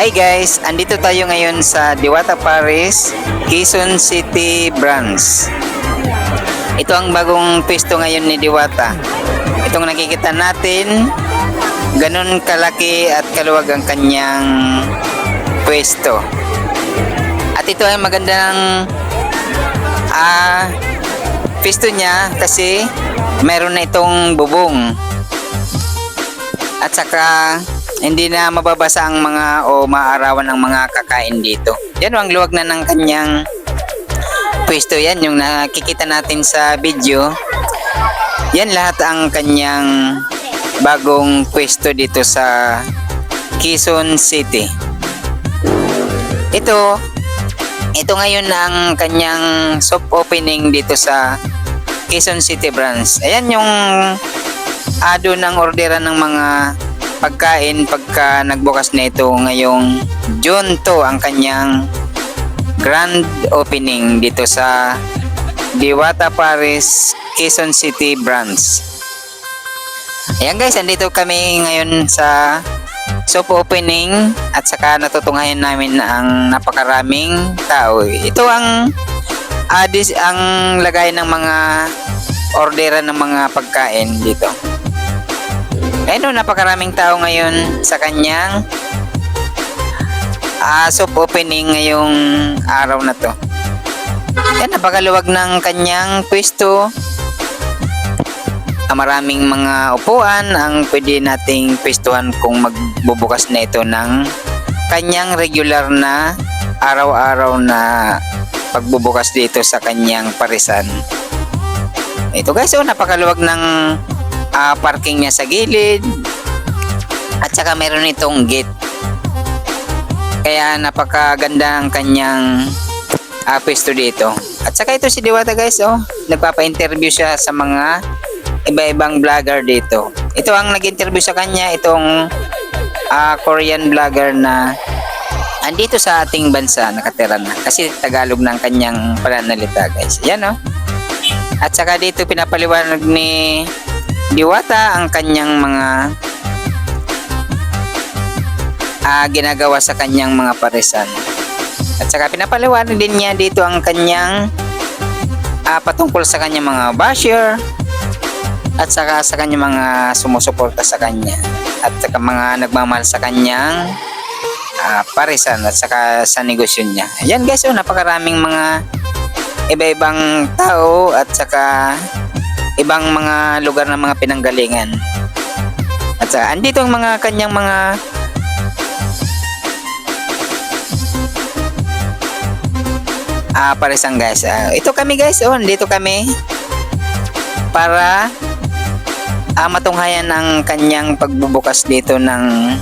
Hi guys, andito tayo ngayon sa Diwata Paris, Quezon City branch. Ito ang bagong pwesto ngayon ni Diwata. Itong nakikita natin, ganun kalaki at kaluwag ang kanyang pwesto. At ito ay magandang ah pwesto niya kasi meron na itong bubong. At saka hindi na mababasa ang mga o maarawan ng mga kakain dito. Yan ang luwag na ng kanyang pwesto yan yung nakikita natin sa video. Yan lahat ang kanyang bagong pwesto dito sa Quezon City. Ito, ito ngayon ang kanyang soft opening dito sa Quezon City branch. Ayan yung ado ng orderan ng mga pagkain pagka nagbukas na ito ngayong June 2 ang kanyang grand opening dito sa Diwata Paris Quezon City branch. Ayan guys, andito kami ngayon sa soft opening at saka natutunghayan namin ang napakaraming tao. Ito ang adis ang lagay ng mga orderan ng mga pagkain dito. Ayun, no, napakaraming tao ngayon sa kanyang ah, soft opening ngayong araw na to. Yan, napakaluwag ng kanyang pwesto. Ah, maraming mga upuan ang pwede nating pwestuhan kung magbubukas na ito ng kanyang regular na araw-araw na pagbubukas dito sa kanyang parisan. Ito guys, oh, napakaluwag ng ah, parking niya sa gilid. At saka meron itong gate. Kaya napakaganda ang kanyang uh, pwesto dito. At saka ito si Diwata guys, oh. Nagpapa-interview siya sa mga iba-ibang vlogger dito. Ito ang nag-interview sa kanya, itong ah, Korean vlogger na andito sa ating bansa, nakatira na. Kasi Tagalog ng kanyang pananalita guys. Yan oh. At saka dito pinapaliwanag ni Diwata ang kanyang mga ah, ginagawa sa kanyang mga parisan. At saka pinapaliwanag din niya dito ang kanyang ah, patungkol sa kanyang mga basher at saka sa kanyang mga sumusuporta sa kanya at saka mga nagmamahal sa kanyang ah, parisan at saka sa negosyo niya. Ayan guys, oh, napakaraming mga iba-ibang tao at saka ibang mga lugar ng mga pinanggalingan. At saka andito ang mga kanyang mga ah paresang guys. Ah, ito kami guys, oh, dito kami para ah, matunghayan ang kanyang pagbubukas dito ng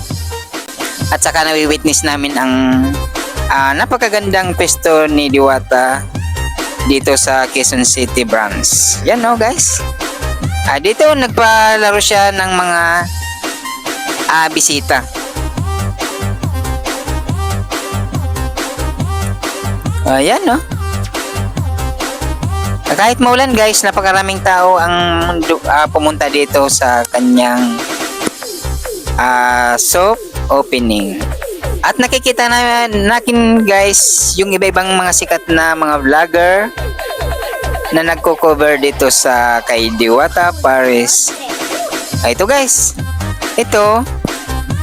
at saka nawi-witness namin ang ah, napakagandang pwesto ni Diwata dito sa Quezon City branch. Yan no guys. Ah, dito nagpalaro siya ng mga ah, bisita. Ayan no. Ah, Kahit maulan guys, napakaraming tao ang ah, pumunta dito sa kanyang ah, soft opening. At nakikita na natin guys yung iba-ibang mga sikat na mga vlogger na nagko-cover dito sa kay Diwata Paris. Ah, ito guys. Ito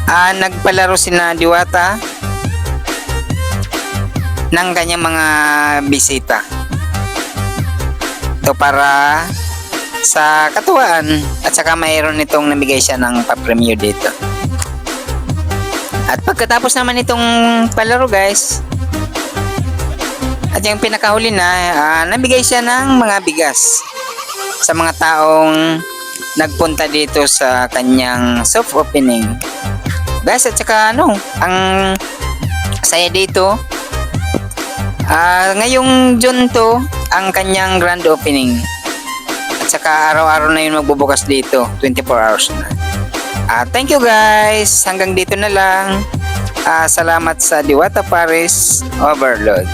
ah, nagpalaro si na Diwata ng kanyang mga bisita. Ito para sa katuwaan at saka mayroon itong namigay siya ng pa-premyo dito. At pagkatapos naman itong palaro guys, at yung pinakahuli na, ah, nabigay siya ng mga bigas sa mga taong nagpunta dito sa kanyang soft opening. Guys, at saka ano, ang saya dito, ah ngayong June to, ang kanyang grand opening. At saka araw-araw na yun magbubukas dito, 24 hours na. Ah, thank you guys. Hanggang dito na lang. Ah, salamat sa Diwata Paris Overload.